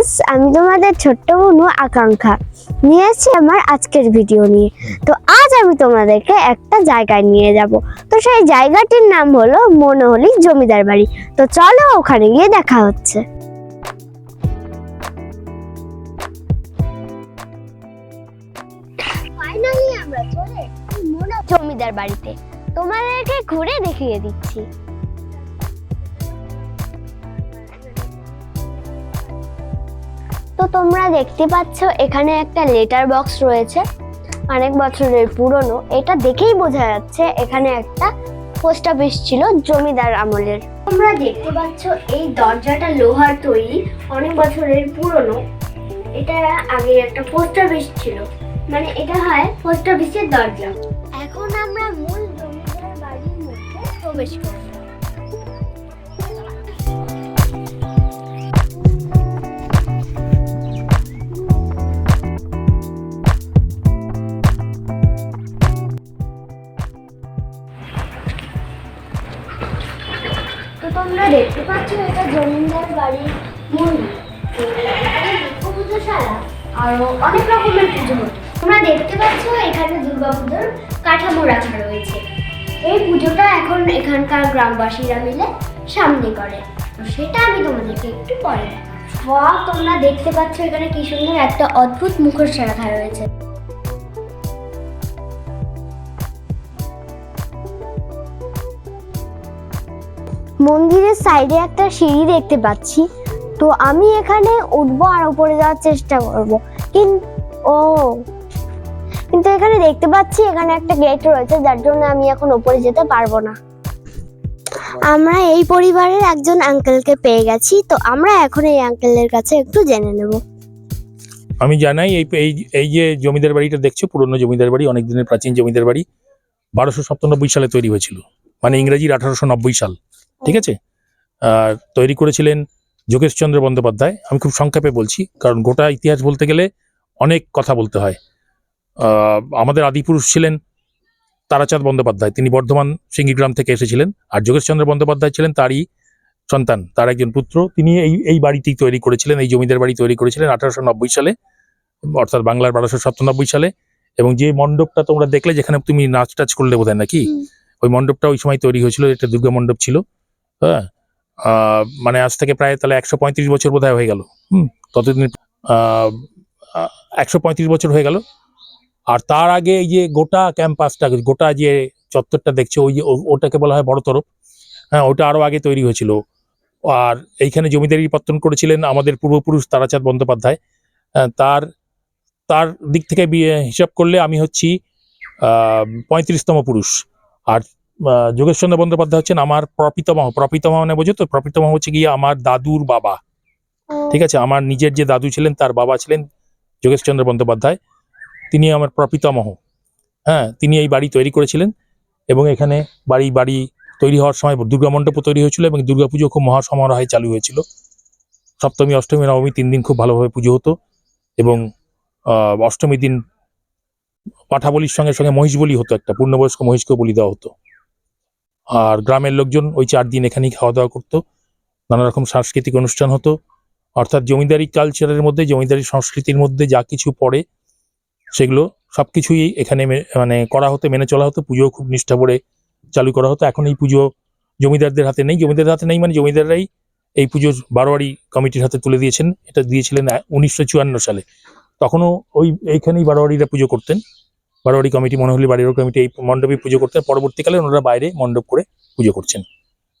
Friends আমি তোমাদের ছোট্ট বোনু আকাঙ্ক্ষা নিয়ে এসেছি আমার আজকের ভিডিও নিয়ে। তো আজ আমি তোমাদেরকে একটা জায়গায় নিয়ে যাব। তো সেই জায়গাটির নাম হলো মনোহলি জমিদার বাড়ি। তো চলো ওখানে গিয়ে দেখা হচ্ছে। ফাইনালি জমিদার বাড়িতে। তোমাদেরকে ঘুরে দেখিয়ে দিচ্ছি। তো তোমরা দেখতে পাচ্ছ, এখানে একটা লেটার বক্স রয়েছে, অনেক বছরের পুরনো। এটা দেখেই বোঝা যাচ্ছে, এখানে একটা পোস্ট অফিস ছিল জমিদার আমলের। তোমরা দেখতে পাচ্ছ, এই দরজাটা লোহার তৈরি, অনেক বছরের পুরনো। এটা আগে একটা পোস্ট অফিস ছিল। মানে এটা হয় পোস্ট অফিসের দরজা। এখন আমরা মূল জমিদার বাড়ির মধ্যে প্রবেশ করব। তোমরা দেখতে পাচ্ছ এটা জমিদার বাড়ির মন্দির। দুর্গা আরও অনেক রকমের পুজো হতো তোমরা দেখতে পাচ্ছ এখানে দুর্গা পুজোর কাঠামো রাখা রয়েছে। এই পুজোটা এখন এখানকার গ্রামবাসীরা মিলে সামনে করে। সেটা আমি তোমাদেরকে একটু পরে দেখাবো। তোমরা দেখতে পাচ্ছ এখানে কি সুন্দর একটা অদ্ভুত মুখোশ রাখা রয়েছে। মন্দিরের সাইডে একটা সিঁড়ি দেখতে পাচ্ছি। তো আমি এখানে উঠবো আর উপরে যাওয়ার চেষ্টা করব। কিন্তু ও। কিন্তু এখানে দেখতে পাচ্ছি এখানে একটা গেট রয়েছে, যার জন্য আমি এখন উপরে যেতে পারব না। আমরা এই পরিবারের একজন আঙ্কেলকে পেয়ে গেছি, তো আমরা এখন এই আঙ্কেলের কাছে একটু জেনে নেব। আমি জানাই এই এই যে জমিদার বাড়িটা দেখছ, পুরনো জমিদার বাড়ি, অনেক দিনের প্রাচীন জমিদার বাড়ি, বারোশো সাতানব্বই সালে তৈরি হয়েছিল। মানে ইংরেজির আঠারোশো নব্বই সাল। ঠিক আছে? আর তৈরি করেছিলেন যোগেশচন্দ্র বন্দ্যোপাধ্যায়। আমি খুব সংক্ষেপে বলছি কারণ গোটা ইতিহাস বলতে গেলে অনেক কথা বলতে হয়। আমাদের আদিপুরুষ ছিলেন তারাচাঁদ বন্দ্যোপাধ্যায়। তিনি বর্ধমান সিঙ্গিগ্রাম থেকে এসেছিলেন। আর যোগেশচন্দ্র বন্দ্যোপাধ্যায় ছিলেন তারই সন্তান তার একজন পুত্র। তিনি এই এই বাড়িটি তৈরি করেছিলেন এই জমিদার বাড়ি তৈরি করেছিলেন আঠারোশো নব্বই সালে অর্থাৎ বাংলার বারোশো সাতানব্বই সালে। এবং যে মণ্ডপটা তোমরা দেখলে যেখানে তুমি নাচ টাচ করলে বোধ নাকি? ওই মণ্ডপটা ওই সময় তৈরি হয়েছিল এটা দুর্গা মণ্ডপ ছিল। হ্যাঁ? মানে আজ থেকে প্রায় তাহলে একশো পঁয়ত্রিশ বছর বোধহয় হয়ে গেল। হুম ততদিন একশো পঁয়ত্রিশ বছর হয়ে গেল। আর তার আগে যে গোটা ক্যাম্পাসটা গোটা যে চত্বরটা দেখছ ওই যে ওটাকে বলা হয় বড় তরফ। হ্যাঁ ওটা আরও আগে তৈরি হয়েছিল। আর এইখানে জমিদারি পত্তন করেছিলেন আমাদের পূর্বপুরুষ তারাচাঁদ বন্দ্যোপাধ্যায়। আহ, তার তার দিক থেকে হিসাব করলে আমি হচ্ছি পঁয়ত্রিশতম পুরুষ। আর যোগেশচন্দ্র বন্দ্যোপাধ্যায় হচ্ছেন আমার প্রপিতমহ প্রপিতমহ মানে বোঝো তো? প্রপিতমহ হচ্ছে গিয়ে আমার দাদুর বাবা। ঠিক আছে? আমার নিজের যে দাদু ছিলেন তার বাবা ছিলেন যোগেশচন্দ্র বন্দ্যোপাধ্যায়। তিনি আমার প্রপিতামহ হ্যাঁ তিনি এই বাড়ি তৈরি করেছিলেন এবং এখানে বাড়ি বাড়ি তৈরি হওয়ার সময় দুর্গা মণ্ডপও তৈরি হয়েছিল এবং দুর্গাপুজো খুব মহাসমারোহে চালু হয়েছিল। সপ্তমী অষ্টমী নবমী তিন দিন খুব ভালোভাবে পুজো হতো এবং আহ, অষ্টমীর দিন পাঠা বলির সঙ্গে সঙ্গে মহিষ বলি হতো একটা পূর্ণবয়স্ক মহিষকেও বলি দেওয়া হতো। আর গ্রামের লোকজন ওই চার দিন এখানেই খাওয়া দাওয়া করতো নানা রকম সাংস্কৃতিক অনুষ্ঠান হতো। অর্থাৎ জমিদারি কালচারের মধ্যে, জমিদারি সংস্কৃতির মধ্যে যা কিছু পড়ে, সেগুলো সবকিছুই এখানে মে- মানে করা হতো, মেনে চলা হতো। পুজো খুব নিষ্ঠা করে চালু করা হতো। এখন এই পুজো জমিদারদের হাতে নেই। জমিদারদের হাতে নেই মানে জমিদাররাই এই পুজোর বারোয়ারি কমিটির হাতে তুলে দিয়েছেন। এটা দিয়েছিলেন উনিশশো চুয়ান্ন সালে। তখনও ওই, এইখানেই বারোয়ারিরা পুজো করতেন। বারোয়ারি কমিটি মনোহলি বাড়ির কমিটি এই মণ্ডপে পুজো করতেন পরবর্তীকালে ওনারা বাইরে মণ্ডপ করে পুজো করছেন।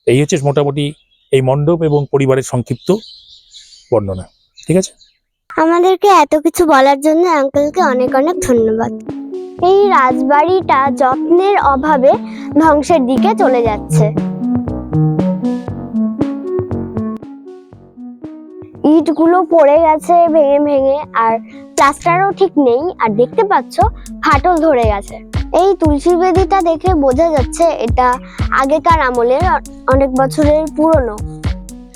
এই হচ্ছে মোটামুটি এই মণ্ডপ এবং পরিবারের সংক্ষিপ্ত বর্ণনা। ঠিক আছে? আমাদেরকে এত কিছু বলার জন্য আঙ্কেলকে অনেক অনেক ধন্যবাদ। এই রাজবাড়িটা যত্নের অভাবে ধ্বংসের দিকে চলে যাচ্ছে। ইটগুলো পড়ে গেছে ভেঙে ভেঙে, আর প্লাস্টারও ঠিক নেই, আর দেখতে পাচ্ছ ফাটল ধরে গেছে। এই তুলসী বেদিটা দেখে বোঝা যাচ্ছে এটা আগেকার আমলের অনেক বছরের পুরনো।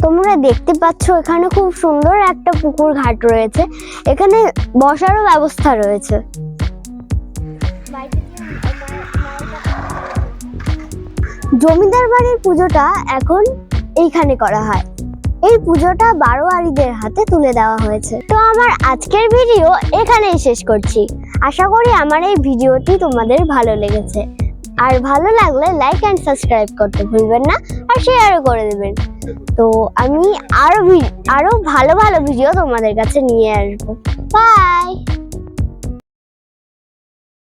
তোমরা দেখতে পাচ্ছ এখানে খুব সুন্দর একটা পুকুর ঘাট রয়েছে, এখানে বসারও ব্যবস্থা রয়েছে। জমিদার বাড়ির পুজোটা এখন এইখানে করা হয়। এই পুজোটা বারোয়ারিদের হাতে তুলে দেওয়া হয়েছে। তো আমার আজকের ভিডিও এখানেই শেষ করছি। আশা করি আমার এই ভিডিওটি তোমাদের ভালো লেগেছে। আর ভালো লাগলে লাইক অ্যান্ড সাবস্ক্রাইব করতে ভুলবেন না, আর শেয়ারও করে দেবেন। তো আমি আরও ভি- আরও ভালো ভালো ভিডিও তোমাদের কাছে নিয়ে আসব। বাই